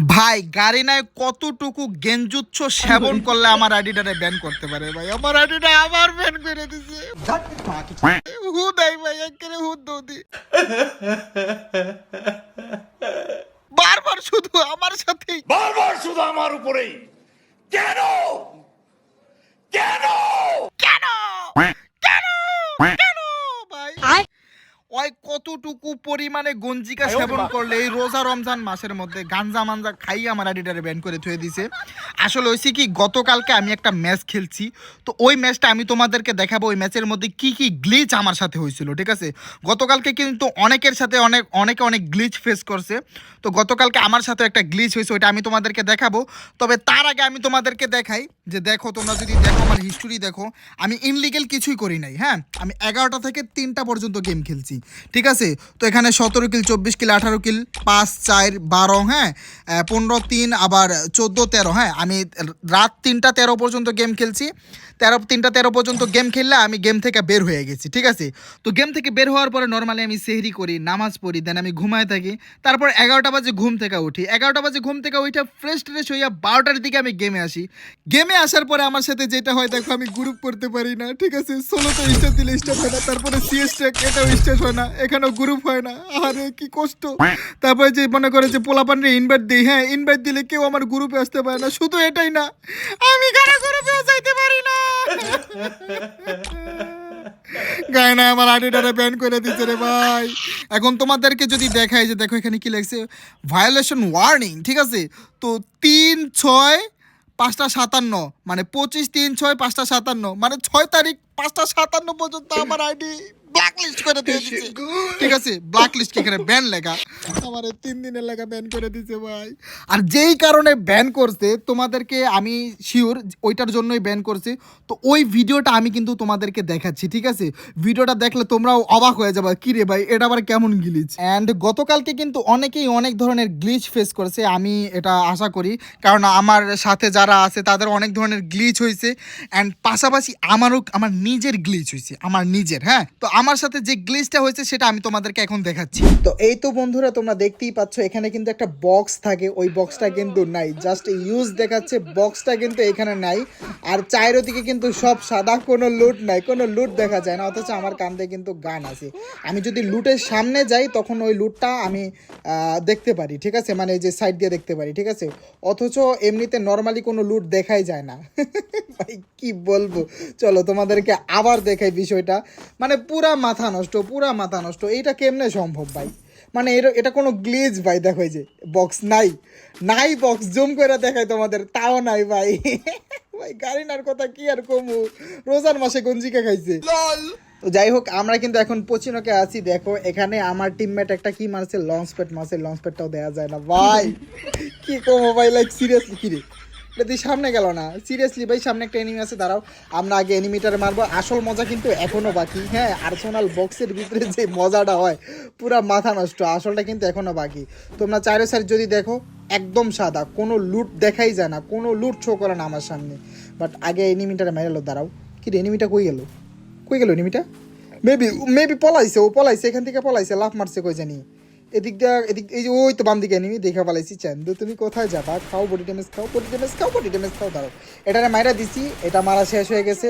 ভাই, গাড়ি নাই, কতটুকু গেঞ্জুচ্ছ সেবন করলে আমার আইডিটারে ব্যান করতে পারে ভাই। আমার আইডিটা আবার ব্যান করে দিছে। হুদাই ভাই, একেবারে হু দৌদি বারবার শুধু আমার সাথেই। বারবার শুধু আমার উপরেই। কেন? কেন কেন কেন ভাই ওই কতটুকু পরিমাণে গঞ্জিকা সেবন করলে এই রোজা রমজান মাসের মধ্যে গাঞ্জা মাঞ্জা খাই আমার আইডিটারে ব্যান করে থুয়ে দিছে। আসলে হয়েছে কি গতকালকে আমি একটা ম্যাচ খেলছি। তো ওই ম্যাচটা আমি তোমাদেরকে দেখাবো ওই ম্যাচের মধ্যে কি কি গ্লিচ আমার সাথে হয়েছিল ঠিক আছে? গতকালকে কিন্তু অনেকের সাথে অনেক অনেকে অনেক গ্লিচ ফেস করছে। তো গতকালকে আমার সাথে একটা গ্লিচ হয়েছে ওইটা আমি তোমাদেরকে দেখাবো। তবে তার আগে আমি তোমাদেরকে দেখাই যে দেখো তোমরা যদি দেখো আমার হিস্টোরি দেখো আমি ইনলিগেল কিছুই করি নাই হ্যাঁ? আমি এগারোটা থেকে তিনটা পর্যন্ত গেম খেলছি। ঠিক আছে? তো এখানে সতেরো কিল, চব্বিশ কিল, আঠারো কিল, পাঁচ, চার, বারো হ্যাঁ? পনেরো, তিন, আবার চোদ্দ, তেরো হ্যাঁ? আমি রাত তিনটা তেরো পর্যন্ত গেম খেলছি। তেরো, তিনটা তেরো পর্যন্ত গেম খেললে আমি গেম থেকে বের হয়ে গেছি, ঠিক আছে? তো গেম থেকে বের হওয়ার পরে নর্মালি আমি সেহরি করি, নামাজ পড়ি দেন আমি ঘুমায় থাকি। তারপর এগারোটা বাজে ঘুম থেকে উঠি। এগারোটা বাজে ঘুম থেকে উঠে ফ্রেশ ট্রেশ হইয়া বারোটার দিকে আমি গেমে আসি। গেমে আসার পরে আমার সাথে যেটা হয়, দেখো আমি গ্রুপ করতে পারি না, ঠিক আছে? ষোলোতে স্টার দিলে স্টার্ট হয় না, তারপরে সিএস এটাও হয় না। এখানেও গ্রুপ হয় না। আরে, কি কষ্ট। তারপরে যে মনে করে যে পোলাপানরে ইনভাইট দিই হ্যাঁ ইনভাইট দিলে কেউ আমার গ্রুপে আসতে পারে না। শুধু এটাই না, আমি কারও গ্রুপেও যাইতে পারি না। গায়ে না আমার আইডিটারে ব্যান করে দিচ্ছে রে ভাই। এখন তোমাদেরকে যদি দেখাই যে দেখো এখানে কি লেখছে ভায়োলেশন ওয়ার্নিং ঠিক আছে? তো তিন ছয় পাঁচটা সাতান্ন মানে পঁচিশ তিন ছয় পাঁচটা সাতান্ন মানে ছয় তারিখ পাঁচটা সাতান্ন পর্যন্ত আমার আইডি। ব্ল্যাক লিস্ট করে দিয়ে ঠিক আছে ব্ল্যাক লিস্ট এখানে ব্যান লেখা? আমার তিন দিনের লেখা ব্যান করে দিছে ভাই। আর যেই কারণে ব্যান করছে তোমাদেরকে আমি শিওর ওইটার জন্যই ব্যান করছে। তো ওই ভিডিওটা আমি কিন্তু তোমাদেরকে দেখাচ্ছি ঠিক আছে? ভিডিওটা দেখলে তোমরাও অবাক হয়ে যাবে কি রে ভাই এটা আবার কেমন গ্লিচ অ্যান্ড গতকালকে কিন্তু অনেকেই অনেক ধরনের গ্লিচ ফেস করেছে আমি এটা আশা করি। কারণ আমার সাথে যারা আছে তাদের অনেক ধরনের গ্লিচ হয়েছে অ্যান্ড পাশাপাশি আমারও আমার নিজের গ্লিচ হয়েছে আমার নিজের হ্যাঁ? তো আমার সাথে যে গ্লিচটা হয়েছে সেটা আমি তোমাদেরকে এখন দেখাচ্ছি। তো এই তো বন্ধুরা, তোমরা দেখতেই পাচ্ছ, এখানে কিন্তু একটা বক্স থাকে। ওই বক্সটা কিন্তু নাই। জাস্ট ইউজ দেখাচ্ছে বক্সটা কিন্তু এখানে নাই। আর চায়ের দিকে কিন্তু সব সাদা, কোনো লুট নাই। কোনো লুট দেখা যায় না, অথচ আমার কান্দে কিন্তু গান আছে। আমি যদি লুটের সামনে যাই, তখন ওই লুটটা আমি দেখতে পারি, ঠিক আছে? মানে যে সাইড দিয়ে দেখতে পারি, ঠিক আছে? অথচ এমনিতে নর্মালি কোনো লুট দেখাই যায় না। ভাই, কি বলব? চলো তোমাদেরকে আবার দেখাই বিষয়টা। মানে পুরা মাথা নষ্ট পুরা মাথা নষ্ট। এইটা কেমনে সম্ভব ভাই? মানে এটা এটা কোনো গ্লিজ ভাই দেখো যে বক্স নাই। নাই বক্স জুম করে দেখাই তোমাদের তাও নাই ভাই। ভাই গাড়িনার কথা কি আর কমু? রোজার মাসে গঞ্জিকা খাইছে। তো যাই হোক আমরা কিন্তু এখন পচিনকে আছি দেখো এখানে আমার টিমমেট একটা কি মারছে? লঞ্চ প্যাড মারছে লঞ্চ প্যাডটাও দেওয়া যায় না। ভাই কি কমো ভাই লাইক সিরিয়াসলি কি রে? এটা দিয়ে সামনে গেল না। সিরিয়াসলি ভাই, সামনে একটা এনিমি আছে, দাঁড়াও। আমরা আগে এনিমিটারে মারবো। আসল মজা কিন্তু এখনও বাকি। হ্যাঁ আর্সোনাল বক্সের ভিতরে যে মজাটা হয়, পুরা মাথা নষ্ট। আসলটা কিন্তু এখনও বাকি। তোমরা চারের সাইড যদি দেখো, একদম সাদা। কোনো লুট দেখাই যায় না। কোনো লুট শো করে না আমার সামনে। বাট আগে এনিমিটারে মেরালো, দাঁড়াও। কি এনিমিটা কই গেল? কই গেল এনিমিটা মেবি মেবি পলাইছে, ও পলাইছে, এখান থেকে পলাইছে, লাফ মারছে, কই জানি। এদিক দিয়ে এদিক, এই যে ওই তো বাম দিকে এনিমি দেখা পালাইছি চান্দু তুমি কোথায় যাবা? খাও বডি ড্যামেজ খাও বডি ড্যামেজ খাও বডি ড্যামেজ খাও, দাঁড়াও। এটারে মাইরা দিছি, এটা মারা শেষ হয়ে গেছে।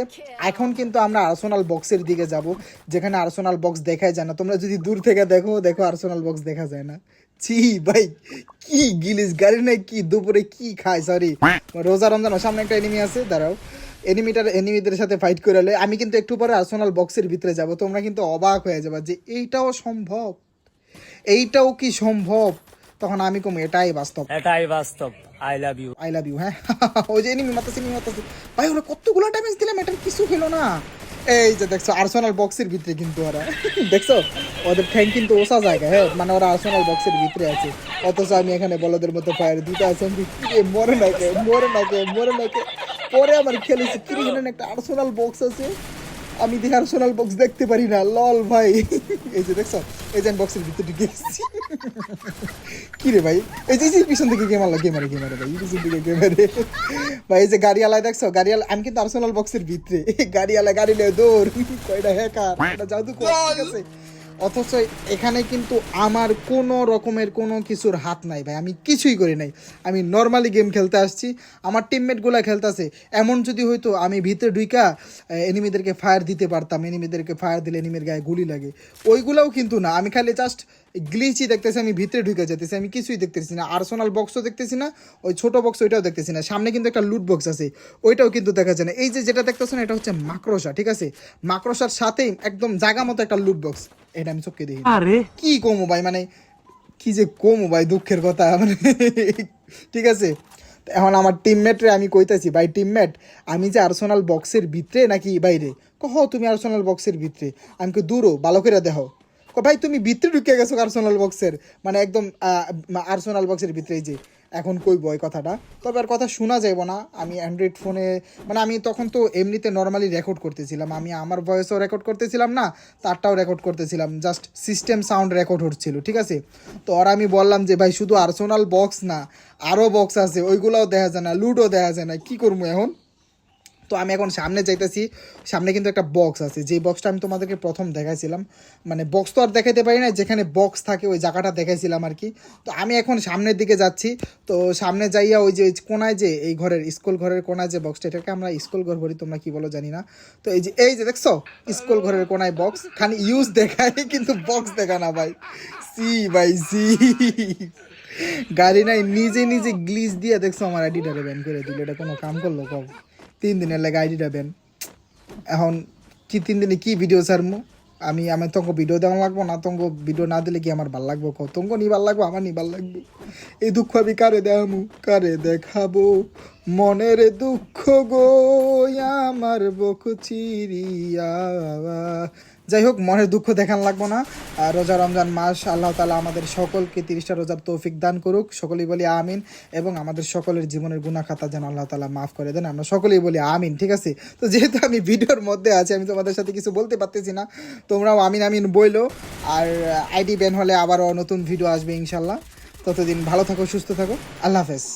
এখন কিন্তু আমরা আর্সেনাল বক্সের দিকে যাব, যেখানে আর্সেনাল বক্স দেখাই যায় না। তোমরা যদি দূর থেকে দেখো দেখো আর্সোনাল বক্স দেখা যায় না। ছি, ভাই, কি গিলিস, গাড়ি নাই, কি দুপুরে কি খায় সরি রোজা রমজান সামনে একটা এনিমি আছে, দাঁড়াও। এনিমিটার এনিমিদের সাথে ফাইট করে আমি কিন্তু একটু পরে আর্সোনাল বক্সের ভিতরে যাব, তোমরা কিন্তু অবাক হয়ে যাবে যে এইটাও সম্ভব। এইটাও কি সম্ভব? তখন আমি কম এটাই বাস্তব। এটাই বাস্তব। I love you I love you হ্যাঁ? ওই যে এনিমি মাতাছে এনিমি মাতাছে ভাই ওরা কতগুলো ড্যামেজ দিলাম এটার কিছু হলো না। এই যে দেখছ আর্সেনাল বক্সের ভিতরে কিন্তু ওরা। দেখছ? ওদের ঠ্যাং কিন্তু ওসা জায়গা হ্যাঁ? মানে ওরা আর্সেনাল বক্সের ভিতরে আছে। অথচ আমি এখানে বলদের মতো ফায়ার দিতে আছি আমি মরে না কে মরে না কে মরে না কে। পরে আমার খেলেছি। কি একটা আর্সেনাল বক্স আছে। আমি দেখি সোনাল বক্স দেখতে পারি না, লল ভাই। এই যে দেখছ, এই যে বক্সের ভিতরে ঢুকে এসেছি কি রে ভাই? এই যে পিছন থেকে গেম আলো গেমারে গেমারে ভাই পিছন থেকে গেমারে ভাই, এই যে গাড়ি গাড়িওয়ালায় দেখছ গাড়ি গাড়িওয়ালা আমি কিন্তু আর্সেনাল বক্সের ভিতরে। গাড়ি গাড়িওয়ালা গাড়ি নেই দৌড়। কয়টা হ্যাকার জাদু ঠিক আছে। অথচ এখানে কিন্তু আমার কোনো রকমের কোনো কিছুর হাত নাই ভাই, আমি কিছুই করি নাই। আমি নর্মালি গেম খেলতে আসছি, আমার টিমমেটগুলো খেলতেছে। এমন যদি হয়তো আমি ভিতরে ঢুইকা এনিমিদেরকে ফায়ার দিতে পারতাম এনিমিদেরকে ফায়ার দিলে এনিমির গায়ে গুলি লাগে। ওইগুলাও কিন্তু না। আমি খালি জাস্ট গ্লিচই দেখতেছি আমি ভিতরে ঢুকে যেতেছি আমি কিছুই দেখতেছি না। আর্সোনাল বক্সও দেখতেছি না ওই ছোট বক্স ওইটাও দেখতেছি না। সামনে কিন্তু একটা লুট বক্স আছে ওইটাও কিন্তু দেখা যায় না। এই যে যেটা দেখতেছো না এটা হচ্ছে মাকড়সা ঠিক আছে? মাকড়সার সাথেই একদম জায়গা মতো একটা লুট বক্স এটা আমি চোখকে দেখি আরে! কি কমো ভাই মানে কি যে কমো ভাই দুঃখের কথা মানে ঠিক আছে? এখন আমার টিমমেটরে আমি কইতাছি ভাই টিমমেট আমি যে আর্সোনাল বক্সের ভিতরে নাকি বাইরে? কহ তুমি আর্সোনাল বক্সের ভিতরে। আমি কই দূরও ভালো করে দেখো ভাই, তুমি ভিতরে ঢুকে গেছো আর্সোনাল বক্সের মানে একদম আর্সোনাল বক্সের ভিতরে যে, এখন কই এই কথাটা। তবে আর কথা শোনা যাব না। আমি অ্যান্ড্রয়েড ফোনে মানে আমি তখন তো এমনিতে নর্মালি রেকর্ড করতেছিলাম। আমি আমার ভয়েসও রেকর্ড করতেছিলাম না, তারটাও রেকর্ড করতেছিলাম। জাস্ট সিস্টেম সাউন্ড রেকর্ড হচ্ছিল, ঠিক আছে? তো আর আমি বললাম যে, ভাই, শুধু আর্সোনাল বক্স না আরও বক্স আছে। ওইগুলোও দেখা যায় না লুডও দেখা যায় না। কী করব এখন? তো আমি এখন সামনে যাইতেছি, সামনে কিন্তু একটা বক্স আছে। যে বক্সটা আমি তোমাদেরকে প্রথম দেখাইছিলাম মানে বক্স তো আর দেখাইতে পারি না যেখানে বক্স থাকে ওই জায়গাটা দেখাইছিলাম আর কি। তো আমি এখন সামনের দিকে যাচ্ছি, তো সামনে যাইয়া ওই যে কোনায় যে, এই ঘরের স্কুল ঘরের কোনায় যে বক্সটা এটাকে আমরা স্কুল ঘর বলি, তোমরা কি বলো জানি না। তো এই যে এই যে দেখছ স্কুল ঘরের কোনায় বক্স খালি ইউজ দেখায়, কিন্তু বক্স দেখা না ভাই। সি ভাই, সি। গাড়ি নাই, নিজে নিজে গ্লিচ দিয়ে দেখছ আমার আইডিটারে ব্যান করে দিল, এটা কোনো কাম করল কব? তিন দিনের লাগে আইডিটা দেবেন। এখন কি তিন দিনে কি ভিডিও ছাড়মু? আমি আমি তঙ্গ ভিডিও দেওয়া লাগবো না? তঙ্গ ভিডিও না দিলে কি আমার ভালো লাগবো? তোমাকে নি ভালো লাগবো, আমার নি ভালো লাগবো? এই দুঃখ আমি কারে দেখামু? কারে দেখাবো? মনের দুঃখ গো, আমার বক চিরিয়া। যাই হোক মনের দুঃখ দেখান লাগবো না। রোজা রমজান মাস, আল্লাহ তালা আমাদের সকলকে তিরিশটা রোজার তৌফিক দান করুক। সকলেই বলি আমিন এবং আমাদের সকলের জীবনের গুণা খাতা যেন আল্লাহ তালা মাফ করে দেন। আমরা সকলেই বলি আমিন, ঠিক আছে? তো যেহেতু আমি ভিডিওর মধ্যে আছি, আমি তোমাদের সাথে কিছু বলতে পারতেছি না, তোমরাও আমিন আমিন বইলো। আর আইডি ব্যান হলে আবারও নতুন ভিডিও আসবে ইনশাল্লাহ ততদিন ভালো থাকো, সুস্থ থাকো। আল্লাহ হাফেজ।